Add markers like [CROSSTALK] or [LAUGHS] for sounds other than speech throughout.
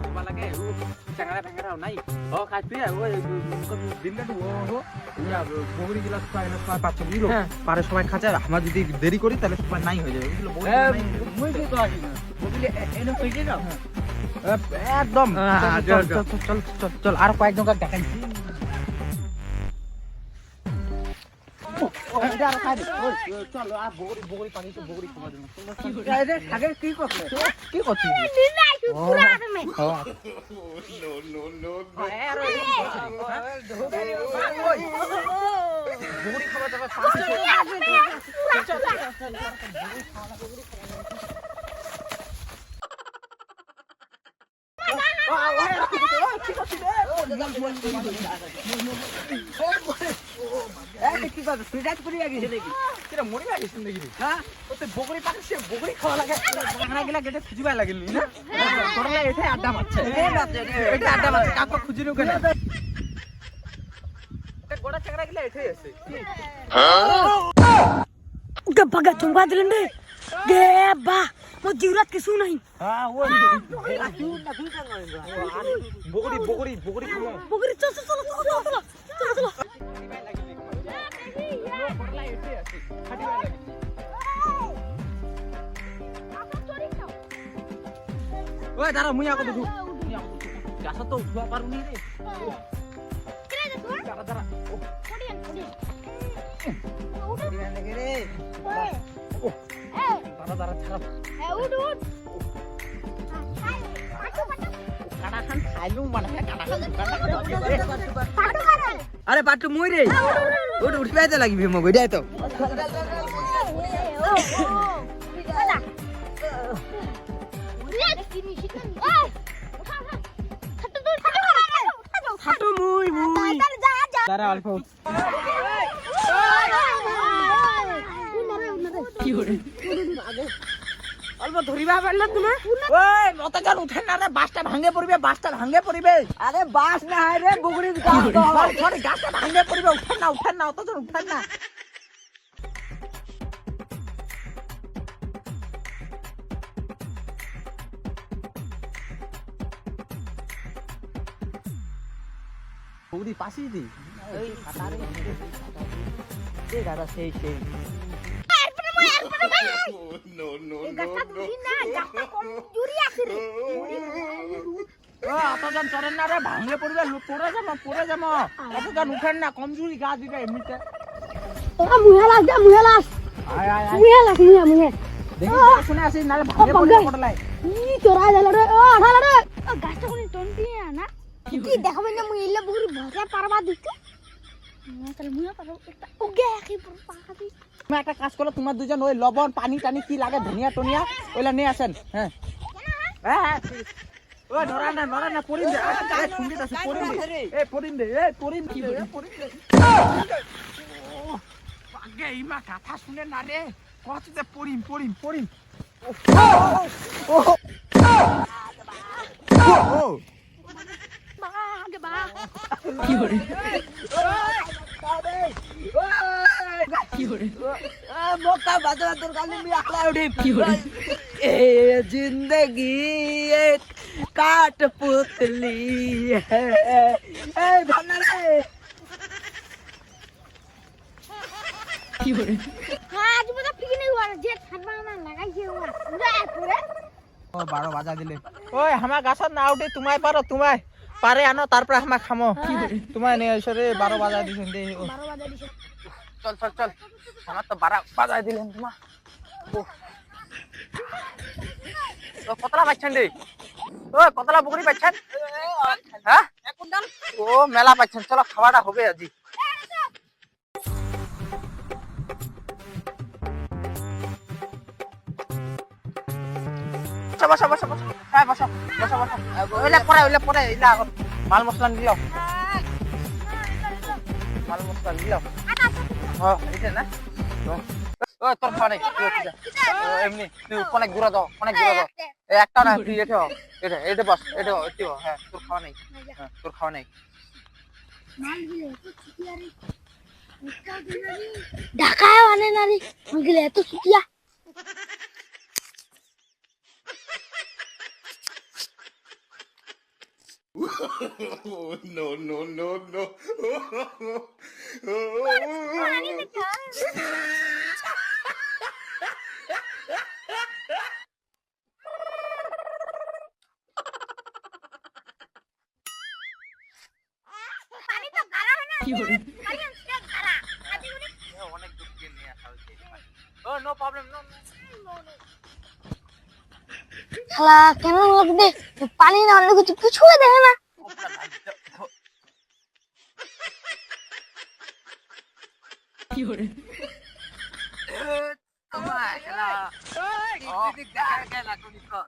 খাবা লাগে ও চেঙাৰা নাই ও দিনটা ও ও ইয়া বগরি গিলাস পাইলে পাচ্ছ বুঝলো হ্যাঁ। পারে সবাই খাচ্ছে আর আমরা যদি দেরি করি তাহলে সবাই নাই হয়ে যাবে বুঝলো হয়ে না বুঝলি না একদম হ্যাঁ, চল, চল, চল, আর কয়েকজন আগে কি করছে কি করছিস কি করছে? সুইটাত পুরি গেছে নাকি? কিরা মরে গেছিস নাকি? হ্যাঁ? ওতে বগরি পাকিছে বগরি খাওয়া লাগে। বাংলা গিলা গেটে খুঁজিবা লাগিল না? আড্ডা মারছে। এই এটা আড্ডা মারছে কাকু খুঁজি নিও কেন গোড়া চাকরা গিলা এটাই আছে udah baga tunggu dulu deh geba mau jirat ke sunai হ্যাঁ ও বগরি বগরি বগরি খামো bogor col col col col col col col ওই দাঁড়া মুই আগত উঠু মুই আগত উঠু গাছ তো উঠবা পারুনি রে দাঁড়া দাঁড়া ও দাঁড়া দাঁড়া। ছাড়া খান খাইলু মানে আরে পাটু মুই রে। ওটা উঠবে তো লাগবে মগ ওইটাই তো। Satu mui mui. দাঁড়া অল্প অল্প ধরিবা পারলে তুমি? ওই মত জান উঠেন না রে বাসটা ভাঙে পড়বে বাসটা ভাঙে পড়বে আরে বাস না রে বুগড়ি গাছ সরি গাছটা ভাঙে পড়বে উঠেন না উঠেন না অত উঠেন না। বৌদি পাশেই দি এই দাদা সেই সেই ও অত জন চড়েন না রে ভাঙে পড়বে পড়ে যাব পড়ে যাব। অত জন উঠেন না কমজোরি গা দিবে এমনিতে। ya muhe las, আয় আয় আয়। muhe las, muhe muhe. দেখি শুনে আসি নালে ভাঙে পড়বে পড়লাই deh. Oh, ada lo deh. Oh, gas tuh nih tonti ya, nak. Ki মানে মুই বুড়ি ভাষা পারবা দিতে তুমি একটা কাজ করো তোমার দুজন ওই লবণ পানি টানি কি লাগে ধনিয়া টনিয়া ওইলা নিয়ে আসেন হ্যাঁ হ্যাঁ হ্যাঁ ওই নড়া না নড়া না পড়িন দে আরে আছে পড়িন দে এই পড়িন দে এই পড়িন দে এই পড়িন দে ও, আগে ইমা কথা শুনে না রে কত যে পড়িন পড়িন পড়িন ও ও মক্কা বাজার কালি মি আকলা উঠে। এ জিন্দগি এক কাট পুতলি। এই ভান্না রে হ্যাঁ আজ মতো পিকনিক হওয়ার যে ঠান্ডা না লাগাইছে ওরা। পুরা পুরা ও বারো বাজা দিলে। ওই আমার গাছত না উঠে তোমায় পারো তোমায়। পারে আনো তারপরে আমার খামো। তোমায় নিয়ে এসো রে বারো বাজা দিছেন দে বারো বাজে দিছে। চল চল চল। আমার তো বারো বাজায় দিলেন তোমার ও, কতলা পাচ্ছেন রে? ও, কতলা পুকুরি পাচ্ছেন? হ্যাঁ? ও, মেলা পাচ্ছেন। চলো, খাওয়াটা হবে আজি। বসো বসো বসো বসো। হ্যাঁ বসো বসো বসো। ওইলে মাল মশলা নিলাও মাল মশলা না? ও, তোর এমনি তুই অনেক ঘুরে দাও অনেক ঘুরে দাও। একটা না তুই এটা এটা এটা বস এটা এটি হ্যাঁ তোর খাওয়া নেই। হ্যাঁ তোর খাওয়া নেই। ঢাকায় মানে নারী গেলে এত সুতিয়া। No, no, no, no. পানি দেখা পানি তো গাড়া না? পানি আনতে গাড়া আদি উনি অনেক দূর দিয়ে নিয়ে আসা হয়েছে ও নো প্রবলেম নো শালা কেন লোক দে? পানি না অন্য কিছু কিছু দেখে না। তোমার খেলা দিদি দেখা গেল তুমি তো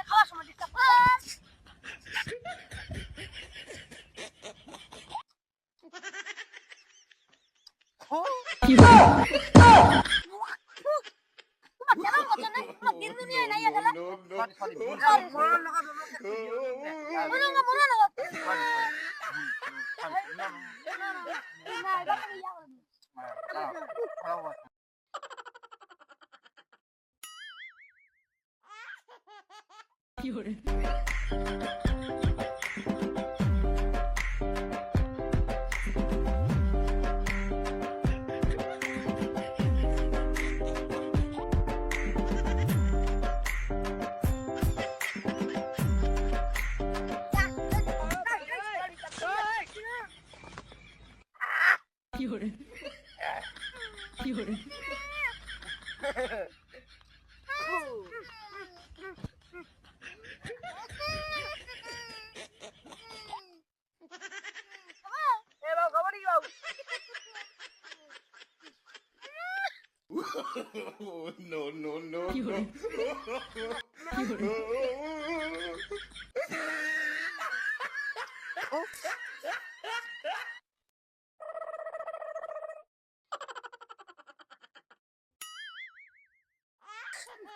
খাওয়ার সময় ডিস্টার্ব [LAUGHS] তোমার কেন দুনিয়ায় নাই গেলা no, no. no, no, [LAUGHS] no, no. মালটা এত